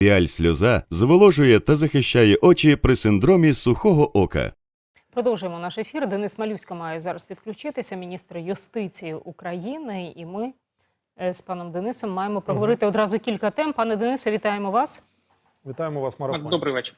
Піаль сльоза зволожує та захищає очі при синдромі сухого ока. Продовжуємо наш ефір. Денис Малюська має зараз підключитися, міністр юстиції України. І ми е, з паном Денисом маємо проговорити одразу кілька тем. Пане Денисе, вітаємо вас. Вітаємо вас, марафон. Добрий вечір.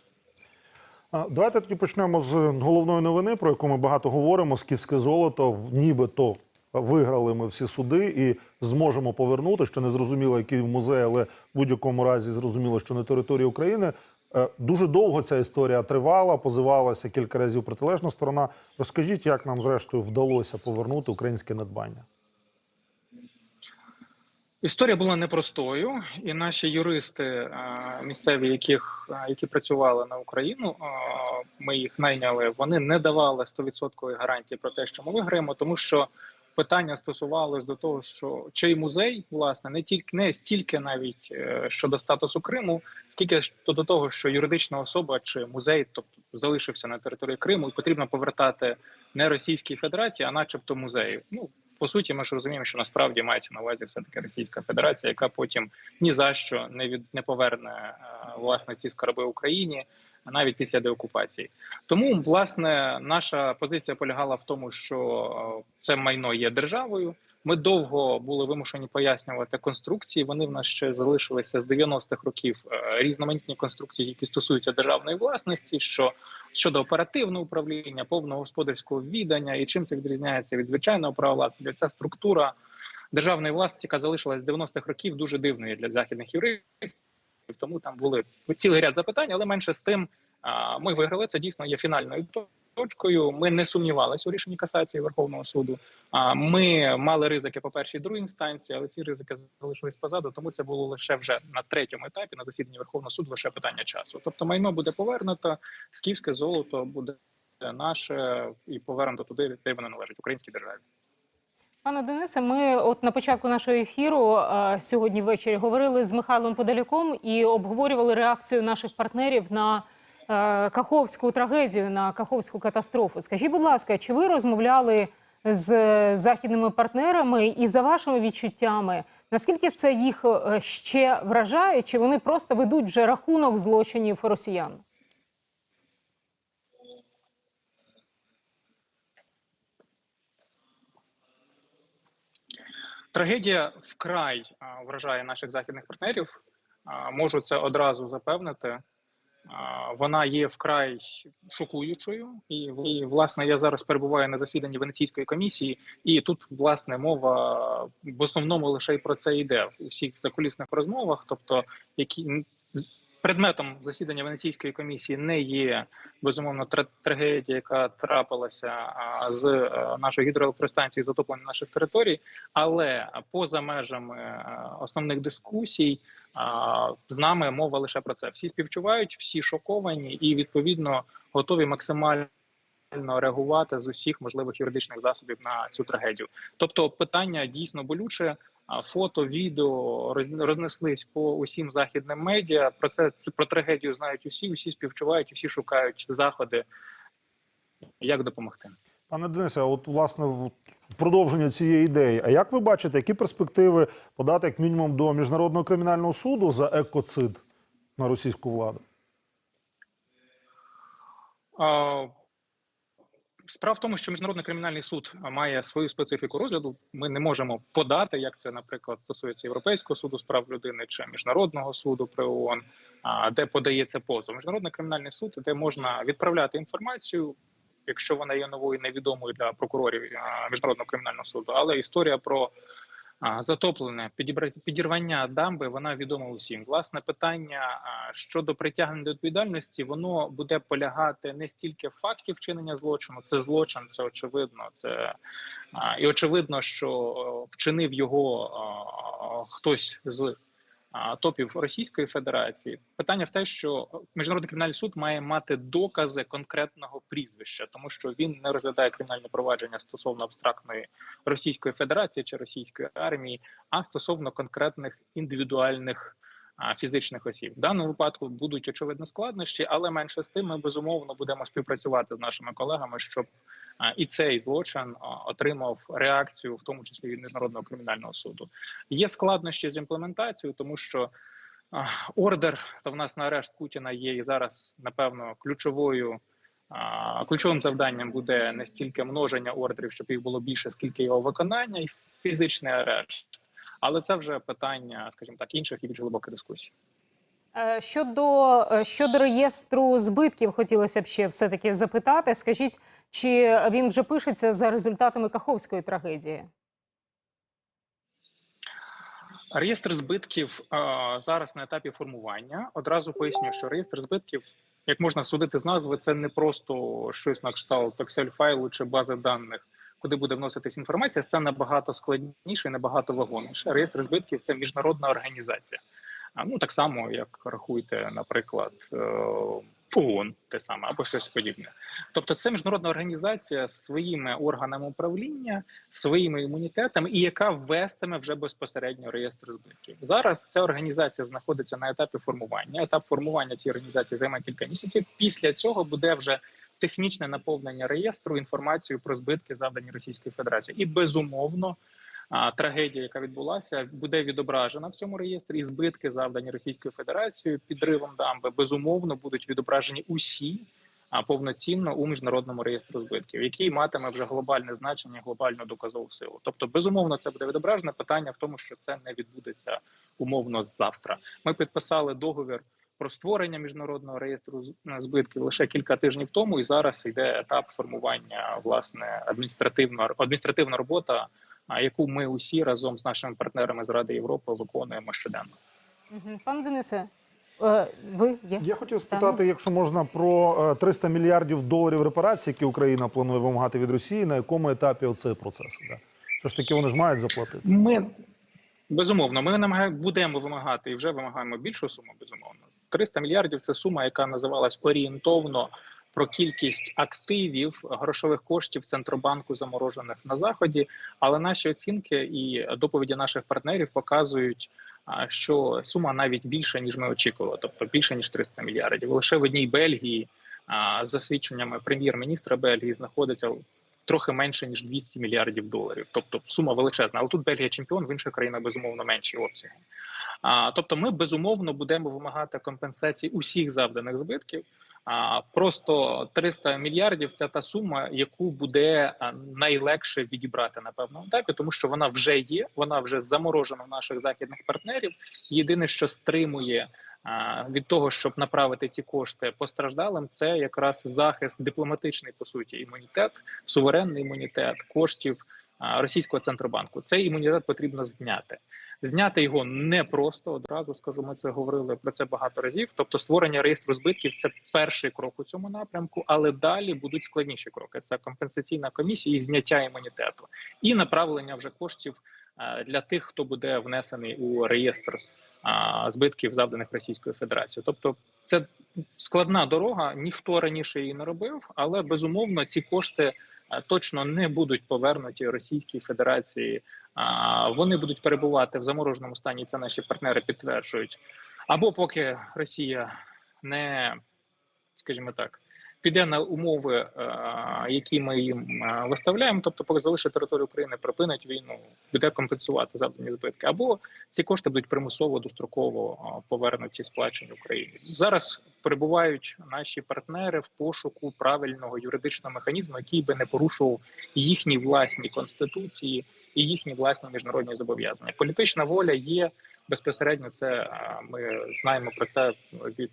Давайте тоді почнемо з головної новини, про яку ми багато говоримо. Скіфське золото в- нібито виграли ми всі суди і зможемо повернути. Ще не зрозуміло, який музей, але в будь-якому разі зрозуміло, що на території України. Е, Дуже довго ця історія тривала, позивалася кілька разів протилежна сторона. Розкажіть, як нам зрештою вдалося повернути українське надбання? Історія була непростою, і наші юристи е, місцеві, яких е, які працювали на Україну, ми їх найняли. Вони не давали 100% гарантії про те, що ми виграємо, тому що питання стосувалось до того, що чий музей, власне, не тільки не стільки навіть е, щодо статусу Криму, скільки до того, що юридична особа чи музей, тобто залишився на території Криму, і потрібно повертати не Російській Федерації, а начебто музею. Ну по суті, ми ж розуміємо, що насправді мається на увазі все таки Російська Федерація, яка потім ні за що не від не поверне е, власне ці скарби Україні навіть після деокупації. Тому власне наша позиція полягала в тому, що е, це майно є державою. Ми довго були вимушені пояснювати конструкції. Вони в нас ще залишилися з 90-х років е, різноманітні конструкції, які стосуються державної власності. що щодо оперативного управління, повного господарського віддання і чим це відрізняється від звичайного права власності. Ця структура державної власності, яка залишилась з 90-х років, дуже дивною для західних юристів. Тому там були цілий ряд запитань, але менше з тим ми виграли. Це дійсно є фінальною точкою. Ми не сумнівалися у рішенні касації Верховного суду. Ми мали ризики по першій другій інстанції, але ці ризики залишились позаду. Тому це було лише вже на третьому етапі на засіданні Верховного суду лише питання часу. Тобто майно буде повернуто, скіфське золото буде наше і повернуто туди, де воно належить українській державі. Пане Денисе, ми от на початку нашого ефіру е, сьогодні ввечері говорили з Михайлом Подоляком і обговорювали реакцію наших партнерів на е, Каховську трагедію, на Каховську катастрофу. Скажіть, будь ласка, чи ви розмовляли з західними партнерами і за вашими відчуттями, наскільки це їх е, ще вражає, чи вони просто ведуть вже рахунок злочинів росіян? Трагедія вкрай вражає наших західних партнерів. Можу це одразу запевнити. Вона є вкрай шокуючою, і, і власне я зараз перебуваю на засіданні Венеційської комісії, і тут власне мова в основному лише й про це йде в усіх закулісних розмовах, тобто які предметом засідання Венеційської комісії не є безумовно трагедія, яка трапилася з е, нашої гідроелектростанції затоплення наших територій, але поза межами е, основних дискусій з нами мова лише про це. Всі співчувають, всі шоковані і відповідно готові максимально. Реагувати з усіх можливих юридичних засобів на цю трагедію, тобто питання дійсно болюче. Фото, відео роз- рознеслись по усім західним медіа. Про це про трагедію знають усі, усі співчувають, усі шукають заходи, як допомогти. Пане Денисе, от власне в продовження цієї ідеї. А як ви бачите, які перспективи подати як мінімум до міжнародного кримінального суду за екоцид на російську владу? А, Справа в тому, що міжнародний кримінальний суд має свою специфіку розгляду. Ми не можемо подати, як це, наприклад, стосується Європейського суду з прав людини чи міжнародного суду при ООН, де подається позов. Міжнародний кримінальний суд, де можна відправляти інформацію, якщо вона є новою, невідомою для прокурорів міжнародного кримінального суду. Але історія про затоплене підірвання дамби вона відома усім. Власне питання щодо притягнення до відповідальності, воно буде полягати не стільки в факті вчинення злочину, це злочин, це очевидно. Це і очевидно, що вчинив його хтось з топів Російської Федерації. Питання в те, що міжнародний кримінальний суд має мати докази конкретного прізвища, тому що він не розглядає кримінальне провадження стосовно абстрактної Російської Федерації чи російської армії, а стосовно конкретних індивідуальних фізичних осіб. В даному випадку будуть очевидно складнощі, але менше з тим ми безумовно будемо співпрацювати з нашими колегами, щоб і цей злочин отримав реакцію, в тому числі від міжнародного кримінального суду. Є складнощі з імплементацією, тому що ордер та в нас на арешт Путіна є і зараз, напевно, ключовою. Ключовим завданням буде не стільки множення ордерів, щоб їх було більше, скільки його виконання, і фізичний арешт. Але це вже питання, скажімо так, інших і більш глибоких дискусій. Е, Щодо, е, щодо реєстру збитків, хотілося б ще все-таки запитати. Скажіть, чи він вже пишеться за результатами Каховської трагедії? Реєстр збитків а, зараз на етапі формування. Одразу поясню, що реєстр збитків, як можна судити з назви, це не просто щось на кшталт Excel файлу чи бази даних, куди буде вноситись інформація. Це набагато складніше і набагато вагоміше. Реєстр збитків це міжнародна організація. Ну так само, як рахуйте, наприклад, е, ООН, те саме або щось подібне. Тобто, це міжнародна організація з своїми органами управління, своїми імунітетами, і яка ввестиме вже безпосередньо реєстр збитків. Зараз ця організація знаходиться на етапі формування. Етап формування цієї організації займе кілька місяців. Після цього буде вже технічне наповнення реєстру інформацією про збитки, завдані Російської Федерації, і безумовно. Трагедія, яка відбулася, буде відображена в цьому реєстрі. І збитки, завдані Російською Федерацією, підривом дамби, безумовно будуть відображені усі а повноцінно у міжнародному реєстру збитків, який матиме вже глобальне значення, глобальну доказову силу. Тобто, безумовно, це буде відображено. Питання в тому, що це не відбудеться умовно завтра. Ми підписали договір. Про створення міжнародного реєстру збитків лише кілька тижнів тому, і зараз йде етап формування власне адміністративна адміністративна робота, яку ми усі разом з нашими партнерами з Ради Європи виконуємо щоденно. Пане Денисе, е, ви є? Я хотів спитати, якщо можна, про е, 300 мільярдів доларів репарацій, які Україна планує вимагати від Росії, на якому етапі оцей процес? Да? Все ж таки вони ж мають заплатити. Ми безумовно, ми намагаємо будемо вимагати і вже вимагаємо більшу суму. Безумовно, 300 мільярдів це сума, яка називалась орієнтовно про кількість активів грошових коштів центробанку заморожених на заході. Але наші оцінки і доповіді наших партнерів показують, що сума навіть більша ніж ми очікували, тобто більше ніж 300 мільярдів. Лише в одній Бельгії, за свідченнями прем'єр-міністра Бельгії, знаходиться трохи менше ніж 200 мільярдів доларів. Тобто сума величезна. Але тут Бельгія чемпіон, в інших країнах безумовно менші обсяги. А, тобто, ми безумовно будемо вимагати компенсації усіх завданих збитків. А просто 300 мільярдів це та сума, яку буде найлегше відібрати на певному етапі, тому що вона вже є, вона вже заморожена в наших західних партнерів. Єдине, що стримує від того, щоб направити ці кошти постраждалим, це якраз захист дипломатичний по суті імунітет, суверенний імунітет коштів російського центробанку. Цей імунітет потрібно зняти. Зняти його непросто одразу скажу. Ми це говорили про це багато разів. Тобто, створення реєстру збитків це перший крок у цьому напрямку, але далі будуть складніші кроки. Це компенсаційна комісія і зняття імунітету і направлення вже коштів е, для тих, хто буде внесений у реєстр збитків, завданих Російською Федерацією. Тобто, це складна дорога. Ніхто раніше її не робив, але безумовно ці кошти е, точно не будуть повернуті Російській Федерації. Вони будуть перебувати в замороженому стані. Це наші партнери підтверджують. Або поки Росія не, скажімо так, піде на умови, е, які ми їм е, виставляємо, тобто, поки залишить територію України, припинить війну, буде компенсувати завдані збитки, або ці кошти будуть примусово достроково е, повернуті сплачені Україні. Зараз перебувають наші партнери в пошуку правильного юридичного механізму, який би не порушував їхні власні конституції і їхні власні міжнародні зобов'язання. Політична воля є безпосередньо. Це ми знаємо про це від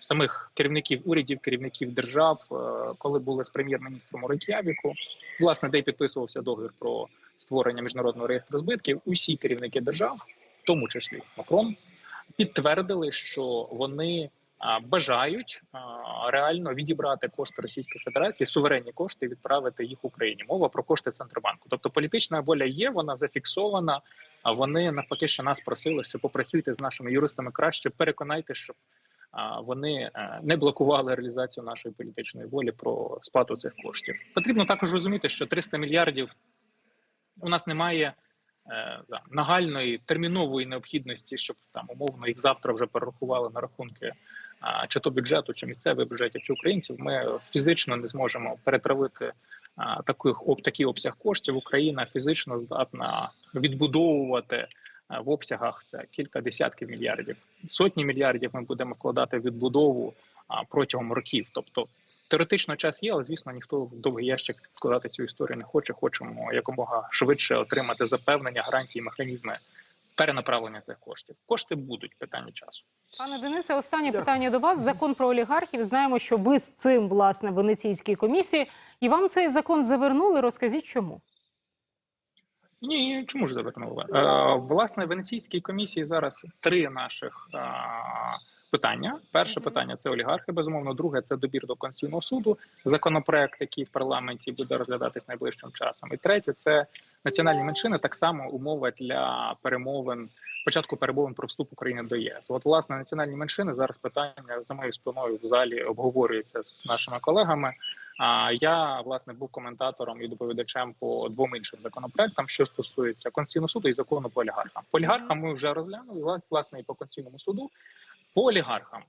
самих керівників урядів, керівників держав, е, коли були з прем'єр-міністром у Рейк'явіку, власне, де підписувався договір про створення міжнародного реєстру збитків. Усі керівники держав, в тому числі Макрон, підтвердили, що вони бажають реально відібрати кошти Російської Федерації, суверенні кошти, і відправити їх Україні. Мова про кошти центробанку. Тобто політична воля є, вона зафіксована. А вони навпаки, що нас просили, що попрацюйте з нашими юристами краще. Переконайте, щоб вони е, не блокували реалізацію нашої політичної волі про сплату цих коштів. Потрібно також розуміти, що 300 мільярдів у нас немає е, нагальної термінової необхідності, щоб там умовно їх завтра вже перерахували на рахунки чи то бюджету, чи місцевих бюджетів, чи українців. Ми фізично не зможемо перетравити таких такий обсяг коштів. Україна фізично здатна відбудовувати е, в обсягах це кілька десятків мільярдів. Сотні мільярдів ми будемо вкладати в відбудову а, протягом років. Тобто теоретично час є, але звісно ніхто в довгий ящик вкладати цю історію не хоче. Хочемо якомога швидше отримати запевнення, гарантії, механізми перенаправлення цих коштів. Кошти будуть питання часу. Пане Денисе, останнє Дякую. питання до вас. Закон про олігархів. Знаємо, що ви з цим власне в Венеційській комісії, і вам цей закон завернули. Розкажіть, чому? Ні, чому ж завернули? Е, власне, Венеційській комісії зараз три наших е, питання. Перше питання це олігархи, безумовно. Друге це добір до Конституційного суду, законопроект, який в парламенті буде розглядатись найближчим часом. І третє це національні меншини, так само умова для перемовин. Початку перемовин про вступ України до ЄС. От власне національні меншини зараз питання за моєю спиною в залі обговорюється з нашими колегами. А я власне був коментатором і доповідачем по двом іншим законопроектам, що стосується Конституційного суду і закону по олігархам. По олігархам ми вже розглянули вла- власне і по Конституційному суду. По олігархам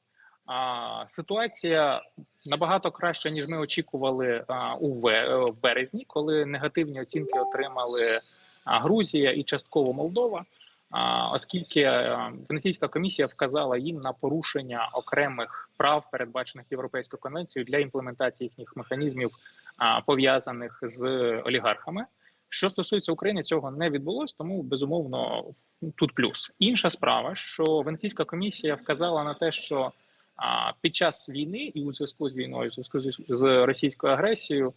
а, ситуація набагато краща ніж ми очікували а, у в березні, коли негативні оцінки отримали Грузія і частково Молдова. Оскільки е, Венеційська комісія вказала їм на порушення окремих прав, передбачених Європейською конвенцією для імплементації їхніх механізмів, пов'язаних з олігархами. Що стосується України, цього не відбулось, тому безумовно тут плюс. Інша справа, що Венеційська комісія вказала на те, що під час війни і у зв'язку з війною, у зв'язку з- російською агресією,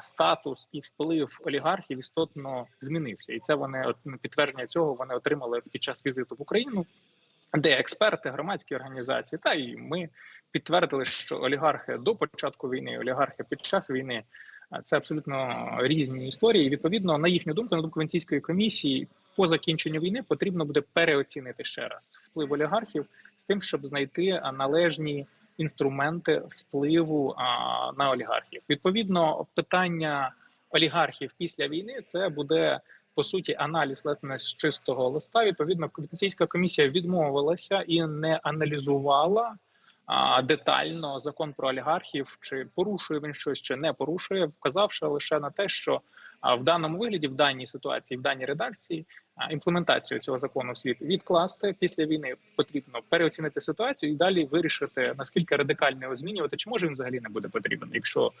статус і вплив олігархів істотно змінився, і це вони підтвердження цього вони отримали під час візиту в Україну, де експерти, громадські організації та і ми підтвердили, що олігархи до початку війни, олігархи під час війни. Це абсолютно різні історії. І, Відповідно, на їхню думку, на думку Венеційської комісії, по закінченню війни потрібно буде переоцінити ще раз вплив олігархів з тим, щоб знайти належні інструменти впливу а, на олігархів. Відповідно, питання олігархів після війни це буде по суті аналіз ледь з чистого листа. Відповідно, Венеційська комісія відмовилася і не аналізувала. Детально закон про олігархів, чи порушує він щось, чи не порушує, вказавши лише на те, що в даному вигляді, в даній ситуації, в даній редакції, а, імплементацію цього закону слід відкласти. Після війни потрібно переоцінити ситуацію і далі вирішити наскільки радикально його змінювати, чи може він взагалі не буде потрібен, якщо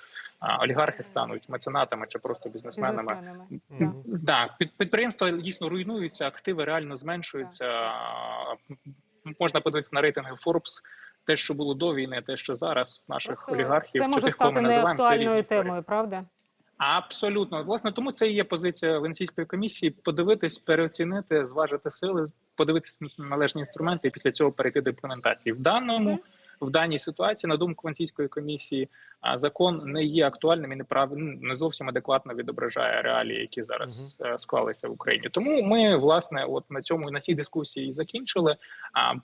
олігархи стануть меценатами чи просто бізнесменами. Бізнесменами. Да, під підприємства дійсно руйнуються, активи реально зменшуються. Можна подивитися на рейтинги Forbes, те, що було до війни, те, що зараз наших Просто олігархів це чи може тих, кого стати ми називаємо, це різні неактуальною темою, правда? Абсолютно, власне, тому це і є позиція Венеційської комісії: подивитись, переоцінити, зважити сили, подивитись належні інструменти і після цього перейти до імплементації. В даному. В даній ситуації, на думку Венеційської комісії, закон не є актуальним і неправильним, не зовсім адекватно відображає реалії, які зараз е, склалися в Україні. Тому ми власне, от на цьому на цій дискусії і закінчили.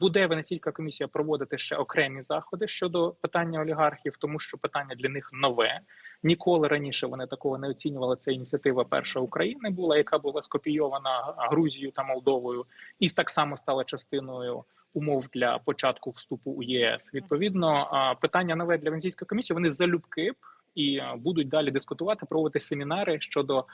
Буде Венеційська комісія проводити ще окремі заходи щодо питання олігархів, тому що питання для них нове. Ніколи раніше вони такого не оцінювали. Це ініціатива перша України була, яка була скопійована Грузією та Молдовою, і так само стала частиною умов для початку вступу у ЄС. Відповідно, питання нове для Венеційської комісії. Вони залюбки б і будуть далі дискутувати, проводити семінари щодо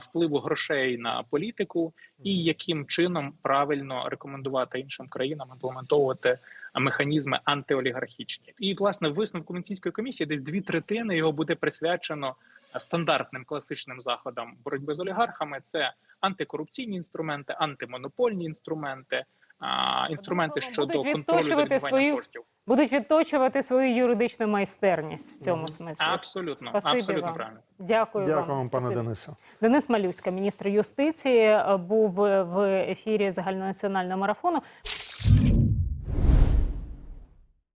впливу грошей на політику і яким чином правильно рекомендувати іншим країнам імплементовувати механізми антиолігархічні. І власне висновку Венеційської комісії десь дві третини його буде присвячено стандартним класичним заходам боротьби з олігархами. Це антикорупційні інструменти, антимонопольні інструменти, інструменти щодо контролю за відточувати свою коштів. Будуть відточувати свою юридичну майстерність в цьому смислі. Абсолютно, Спасибі абсолютно вам. правильно. Дякую, Дякую вам, вам, пане Спасибі. Денисе. Денис Малюська, міністр юстиції, був в ефірі загальнонаціонального марафону.